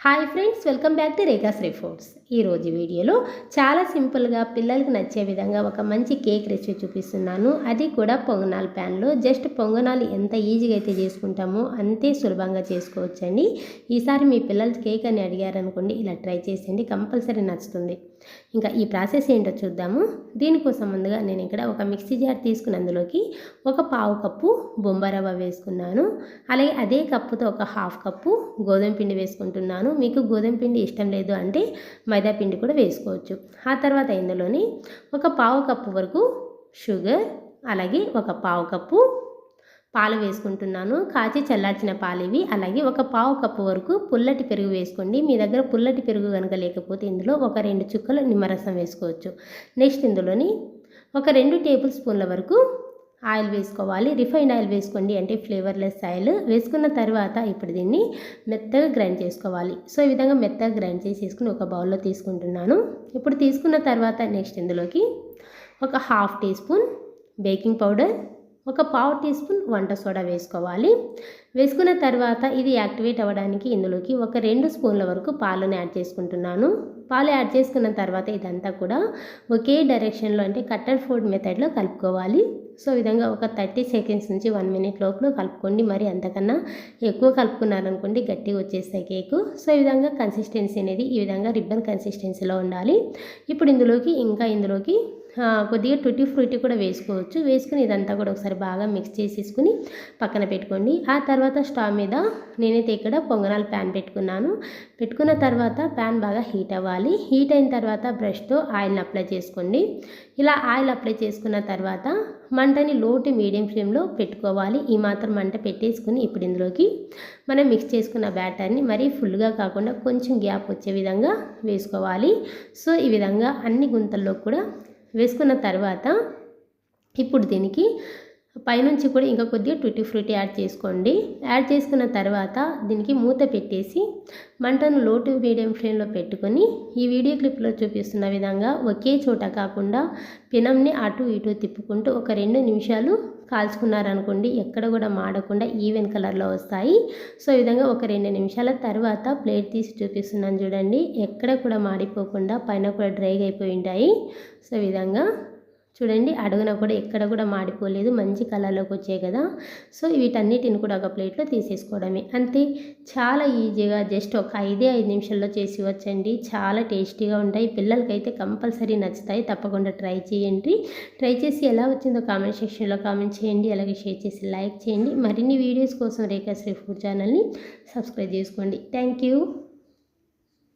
Hi friends welcome back to Rekhashri foods. ఈరోజు వీడియోలో చాలా సింపుల్గా పిల్లలకు నచ్చే విధంగా ఒక మంచి కేక్ రెసిపీ చూపిస్తున్నాను. అది కూడా పొంగనాలు ప్యాన్లో జస్ట్ పొంగనాలు ఎంత ఈజీగా అయితే చేసుకుంటామో అంతే సులభంగా చేసుకోవచ్చండి. ఈసారి మీ పిల్లలు కేక్ అని అడిగారనుకోండి ఇలా ట్రై చేసేయండి కంపల్సరీ నచ్చుతుంది. ఇంకా ఈ ప్రాసెస్ ఏంటో చూద్దాము. దీనికోసం ముందుగా నేను ఇక్కడ ఒక మిక్సీ జార్ తీసుకుని అందులోకి ఒక పావు కప్పు బొంబారవ్వ వేసుకున్నాను. అలాగే అదే కప్పుతో ఒక హాఫ్ కప్పు గోధుమ పిండి వేసుకుంటున్నాను. మీకు గోధుమ పిండి ఇష్టం లేదు అంటే మైదా పిండి కూడా వేసుకోవచ్చు. ఆ తర్వాత ఇందులోని ఒక పావు కప్పు వరకు షుగర్ అలాగే ఒక పావు కప్పు పాలు వేసుకుంటున్నాను. కాచి చల్లార్చిన పాలు ఇవి. అలాగే ఒక పావు కప్పు వరకు పుల్లటి పెరుగు వేసుకోండి. మీ దగ్గర పుల్లటి పెరుగు కనుక లేకపోతే ఇందులో ఒక రెండు చుక్కలు నిమ్మరసం వేసుకోవచ్చు. నెక్స్ట్ ఇందులోని ఒక రెండు టేబుల్ స్పూన్ల వరకు ఆయిల్ వేసుకోవాలి. రిఫైన్ ఆయిల్ వేసుకోండి. అంటే ఫ్లేవర్లెస్ ఆయిల్. వేసుకున్న తర్వాత ఇప్పుడు దీన్ని మెత్తగా గ్రైండ్ చేసుకోవాలి. సో ఈ విధంగా మెత్తగా గ్రైండ్ చేసేసుకుని ఒక బౌల్లో తీసుకుంటున్నాను. ఇప్పుడు తీసుకున్న తర్వాత నెక్స్ట్ ఇందులోకి ఒక half teaspoon baking powder ఒక పావు టీ స్పూన్ వంట సోడా వేసుకోవాలి. వేసుకున్న తర్వాత ఇది యాక్టివేట్ అవ్వడానికి ఇందులోకి ఒక రెండు స్పూన్ల వరకు పాలను యాడ్ చేసుకుంటున్నాను. పాలు యాడ్ చేసుకున్న తర్వాత ఇదంతా కూడా ఒకే డైరెక్షన్లో అంటే కట్టర్ ఫుడ్ మెథడ్లో కలుపుకోవాలి. సో విధంగా ఒక థర్టీ సెకండ్స్ నుంచి వన్ మినిట్ లోపల కలుపుకోండి. మరి అంతకన్నా ఎక్కువ కలుపుకున్నారనుకోండి గట్టిగా వచ్చేస్తాయి కేకు. సో ఈ విధంగా కన్సిస్టెన్సీ అనేది ఈ విధంగా రిబ్బన్ కన్సిస్టెన్సీలో ఉండాలి. ఇప్పుడు ఇందులోకి ఇంకా ఇందులోకి కొద్దిగా టుటీ ఫ్రూటీ కూడా వేసుకోవచ్చు. వేసుకుని ఇదంతా కూడా ఒకసారి బాగా మిక్స్ చేసేసుకుని పక్కన పెట్టుకోండి. ఆ తర్వాత స్టవ్ మీద నేనైతే ఇక్కడ పొంగనాలు ప్యాన్ పెట్టుకున్నాను. పెట్టుకున్న తర్వాత ప్యాన్ బాగా హీట్ అవ్వాలి. హీట్ అయిన తర్వాత బ్రష్తో ఆయిల్ని అప్లై చేసుకోండి. ఇలా ఆయిల్ అప్లై చేసుకున్న తర్వాత మంటని లోటు మీడియం ఫ్లేమ్లో పెట్టుకోవాలి. ఈ మాత్రం మంట పెట్టేసుకుని ఇప్పుడు ఇందులోకి మనం మిక్స్ చేసుకున్న బ్యాటర్ని మరీ ఫుల్గా కాకుండా కొంచెం గ్యాప్ వచ్చే విధంగా వేసుకోవాలి. సో ఈ విధంగా అన్ని గుంతల్లో కూడా వేసుకున్న తర్వాత ఇప్పుడు దీనికి పైనుంచి కూడా ఇంకా కొద్దిగా ట్విటీ ఫ్రూటీ యాడ్ చేసుకోండి. యాడ్ చేసుకున్న తర్వాత దీనికి మూత పెట్టేసి మంటను లోటు మీడియం ఫ్లేమ్లో పెట్టుకొని ఈ వీడియో క్లిప్లో చూపిస్తున్న విధంగా ఒకే చోట కాకుండా పినంని అటు ఇటు తిప్పుకుంటూ ఒక రెండు నిమిషాలు కాల్చుకున్నారనుకోండి ఎక్కడ కూడా మాడకుండా ఈవెన్ కలర్లో వస్తాయి. సో ఈ విధంగా ఒక రెండు నిమిషాల తర్వాత ప్లేట్ తీసి చూపిస్తున్నాను చూడండి. ఎక్కడ కూడా మాడిపోకుండా పైన కూడా డ్రైగా అయిపోయి ఉంటాయి. సో ఈ విధంగా చూడండి అడుగున కూడా ఎక్కడ కూడా మాడిపోలేదు మంచి కలర్లోకి వచ్చాయి కదా. సో వీటన్నిటిని కూడా ఒక ప్లేట్లో తీసేసుకోవడమే. అంతే చాలా ఈజీగా జస్ట్ ఒక ఐదే ఐదు నిమిషాల్లో చేసి వచ్చండి. చాలా టేస్టీగా ఉంటాయి. పిల్లలకైతే కంపల్సరీ నచ్చుతాయి. తప్పకుండా ట్రై చేయండి. ట్రై చేసి ఎలా వచ్చిందో కామెంట్ సెక్షన్లో కామెంట్ చేయండి. అలాగే షేర్ చేసి లైక్ చేయండి. మరిన్ని వీడియోస్ కోసం రేఖాశ్రీ ఫుడ్ ఛానల్ని సబ్స్క్రైబ్ చేసుకోండి. Thank you.